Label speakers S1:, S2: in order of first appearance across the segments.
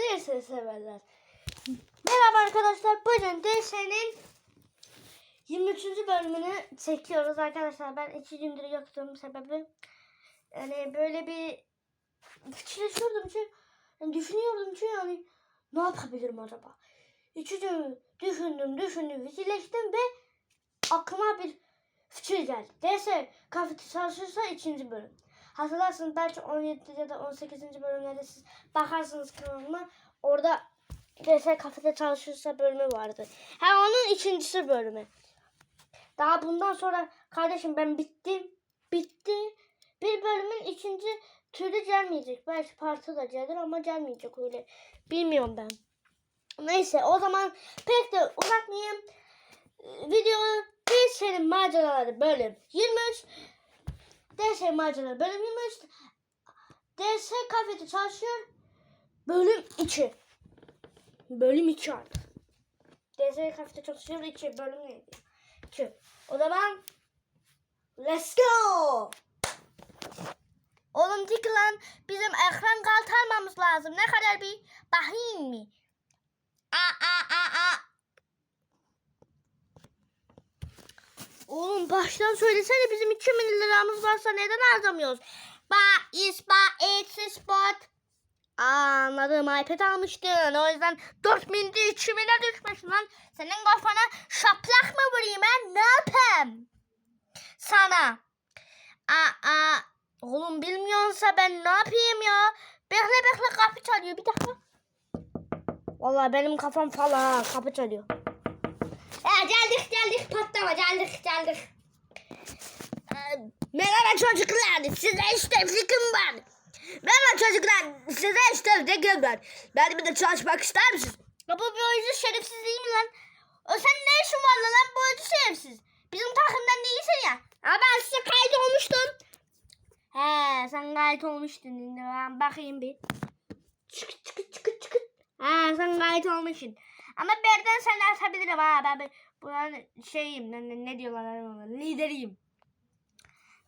S1: DS severler. Merhaba arkadaşlar. Bugün DS'nin 23. bölümünü çekiyoruz arkadaşlar. Ben iki gündür yoktum sebebi. Yani böyle bir fikirleşiyordum çünkü yani düşünüyordum çünkü yani ne yapabilirim acaba? İki düşündüm düşündüm fikirleştim ve aklıma bir fikir geldi. DS kafede çalışırsa ikinci bölüm. Hatırlarsınız belki 17 ya da 18. bölümlerde siz bakarsınız kanalıma. Orada DS kafede çalışırsa bölümü vardı. Ha onun ikincisi bölümü. Daha bundan sonra kardeşim ben bittim. Bitti. Bir bölümün ikinci türü gelmeyecek. Belki partı da gelir ama gelmeyecek öyle. Bilmiyorum ben. Neyse o zaman pek de uzatmayayım. Video bir senin maceraları bölüm 23. DS maceraları bölüm 23. DS kafede çalışıyor. Bölüm 2. Bölüm 2 artık. DS kafede çalışıyor 2. Bölüm neydi? 2. O zaman let's go. Oğlum dik lan bizim ekran kartı almamız lazım. Ne kadar bir bakayım mı? Aa, aa, aa, aa. Oğlum baştan söylesene bizim 2 milyon liramız varsa neden harcamıyoruz? Ba is ba it's spot. Anladım iPad almıştın. O yüzden 4 milde 2 milyon düşmüş lan. Senin kafana şaplak mı vurayım ben? Ne yapayım? Sana. Aa, aa. Oğlum bilmiyorsa ben ne yapayım ya? Bekle bekle kapı çalıyor bir dakika. Vallahi benim kafam falan kapı çalıyor. Ya geldik geldik patlama geldik geldik. Ee, Merhaba çocuklar size işte fikrim var. Merhaba çocuklar size işte fikrim var. Benimle de çalışmak ister misiniz? Ya bu bir oyuncu şerefsiz değil mi lan? O sen ne işin var lan bu oyuncu şerefsiz? Bizim takımdan değilsin ya. Ama ben size kayıt olmuştum. He sen kayıt olmuştun. Şimdi ben bakayım bir. Çık çık çık çık. Ha sen kayıt olmuşsun. Ama birden sen atabilirim ha. Ben buranın şeyim. Ne, ne, diyorlar ona? Lideriyim.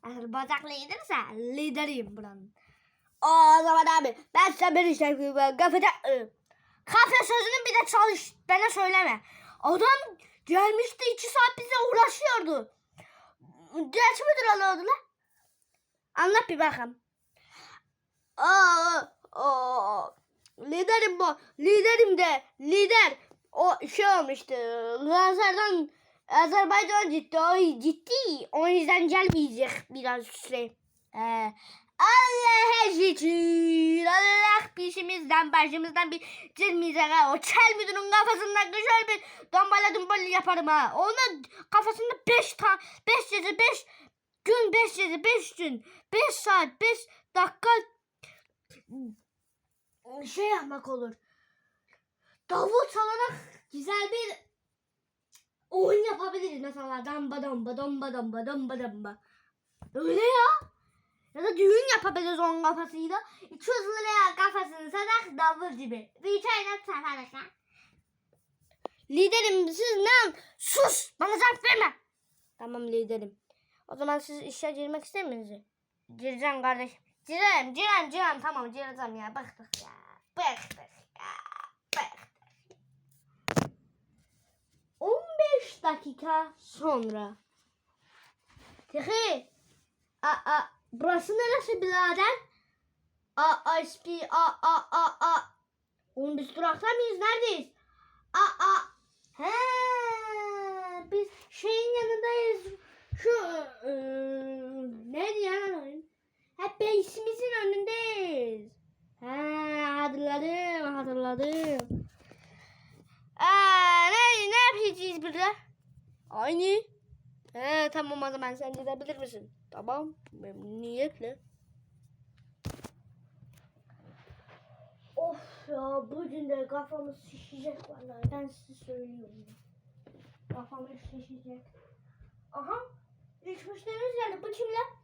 S1: Eğer bacak liderse lideriyim buranın. O zaman abi ben size bir işte kafede kafe sözünü bir de çalış. Bana söyleme. Adam gelmişti iki saat bize uğraşıyordu. Geç müdür alıyordu lan? Anlat bir bakalım. Aa, aa, liderim bu. Liderim de lider. O şey olmuştu. Lazer'dan Azerbaycan gitti. O gitti. O yüzden gelmeyecek biraz süre. Ee, Allah şükür. Allah peşimizden başımızdan bir gelmeyecek ha. O kel müdürün kafasından güzel bir dombala dombala yaparım ha. Onun kafasında beş ta beş gece beş gün beş gece beş gün beş saat beş dakika şey yapmak olur. Davul çalarak güzel bir oyun yapabiliriz mesela damba damba damba damba damba damba. Öyle ya. Ya da düğün yapabiliriz onun kafasıyla. 200 liraya kafasını sarak davul gibi. Bir çayla satarız ha. Liderim siz ne? Sus! Bana cevap verme. Tamam liderim. O zaman siz işe girmek ister misiniz? Gireceğim kardeşim. Gireceğim, gireceğim, gireceğim. Tamam gireceğim ya. Bıktık ya. Bıktık. 15 dakika sonra. Tehi. Aa, burası neresi birader? A, ISP, a, a, a, a. Oğlum biz durakta mıyız? Neredeyiz? A, a. He, biz şeyin yanındayız. Şu, e, ne diyen Hep base'imizin önündeyiz. He, hatırladım, hatırladım. Aa, ne, ne yapacağız burada? Aynı. He, tamam o zaman sen gidebilir misin? Tamam, memnuniyetle. Of ya bugün de kafamız şişecek vallahi ben size söylüyorum. Kafamız şişecek. Aha, ilk müşterimiz geldi. Bu kim lan?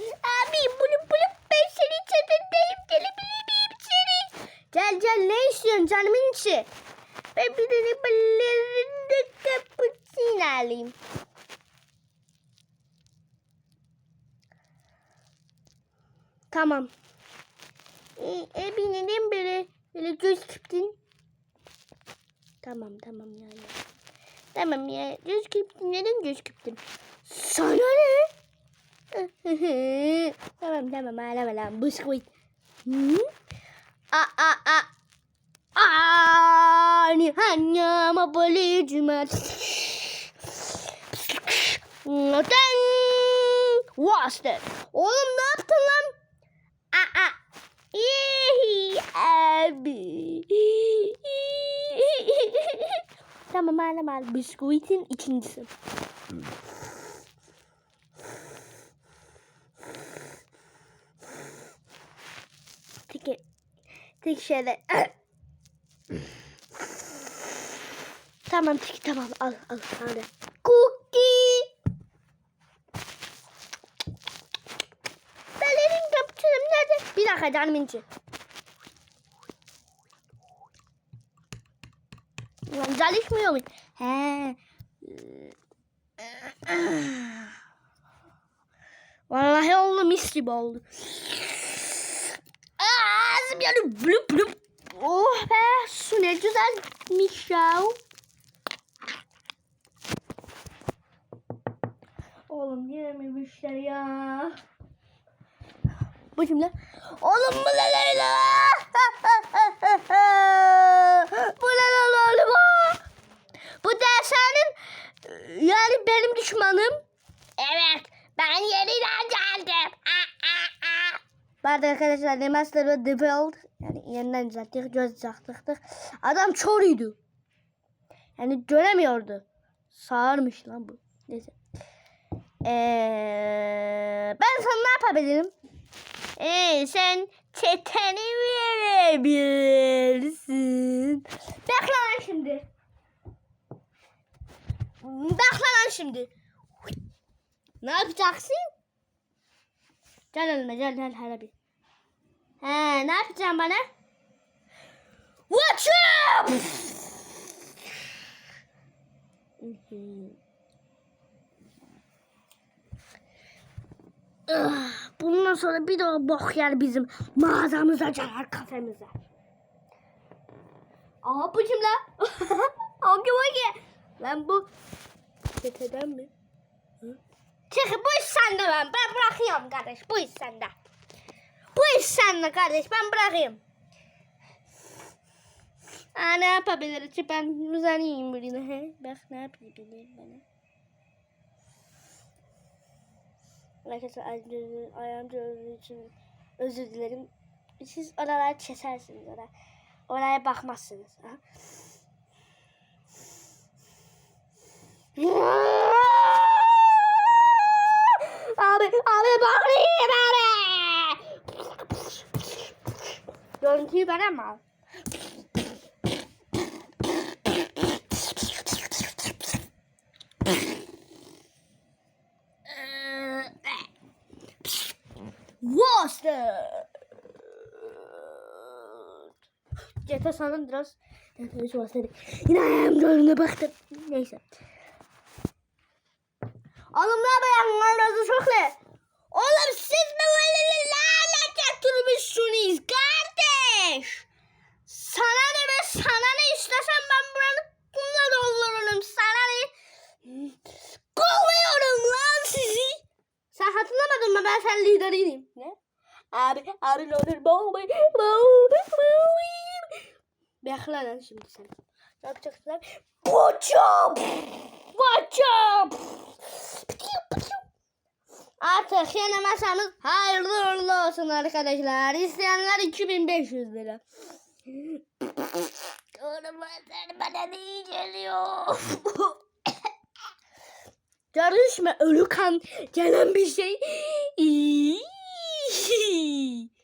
S1: Abi bunu bunu ben senin çatındayım. Gelebilir miyim seni? Gel gel ne istiyorsun canımın içi? Ben bir tane ballerinde cappuccino alayım. Tamam. e, e, binelim böyle. Böyle göz kırptın. Tamam tamam ya ya. Tamam ya göz kırptın. Neden göz kırptın? Sana ne? tamam tamam ağlama lan bisküvit. Hı? A a a. Ani hanya mabali cumat. Neden? What's that? Oğlum ne yaptın lan? A a. İyi abi. tamam ağlama. Bisküvitin ikincisi. Tek, tek şöyle. Tamam tek tamam al al hadi. Cookie. Belerin kapçırım nerede? Bir dakika canım inci. Çalışmıyor mu? He. Vallahi oldu mis gibi oldu. Ağzım yanıyor. Blup blup. Oh be su ne güzelmiş ya. Oğlum yememişler ya. Bu kimler? Oğlum bu ne Leyla? bu ne lan oğlum? Bu dershanenin yani benim düşmanım. Evet ben yeniden geldim. Bu arada arkadaşlar Remaster ve Build yani yeniden düzelttik, göz düzelttik. Adam çoruydu. Yani göremiyordu. Sağırmış lan bu. Neyse. Ee, ben sana ne yapabilirim? Ee, sen çeteni verebilirsin. Bekle lan şimdi. Bekle lan şimdi. Ne yapacaksın? Gel önüme gel gel hele bir. He ne yapacaksın bana? Watch up! Bundan sonra bir daha bok yer bizim mağazamıza caner kafemize. Aa bu kim? Hangi hangi? Lan bu çeteden mi? Çık bu iş sende ben. Ben bırakıyorum kardeş. Bu iş sende. Bu iş sende kardeş. Ben bırakayım. Aa, ne yapabiliriz? Ben uzanayım birine. Bak ne yapabilirim bana. Arkadaşlar ayağım- ayağım gördüğü için özür dilerim. Siz oraları kesersiniz. Oraya, oraya bakmazsınız. Ha? Abi, abi bakayım abi. Görüntüyü bana mı al? That? GTA San Andreas. Evet, şu dedi. Yine ayağım önüne baktım. Neyse. Oğlum ne yapayım? Allah'ınızı şokla. Oğlum siz mi böyle lanet getirmişsiniz kardeş? Sana ne be sana ne istesem ben buranı kumla doldururum. Sana ne? Kovuyorum lan sizi. Sen hatırlamadın mı ben sen lideriydim. Ne? Abi abi ne olur bomba Bekle lan şimdi sen. Ne yapacaksın lan? Poçop! Poçop! Artık yeni masamız hayırlı uğurlu olsun arkadaşlar. İsteyenler 2500 lira. Oğlum sen bana ne geliyor? Görüşme ölü kan gelen bir şey. 嘻 嘻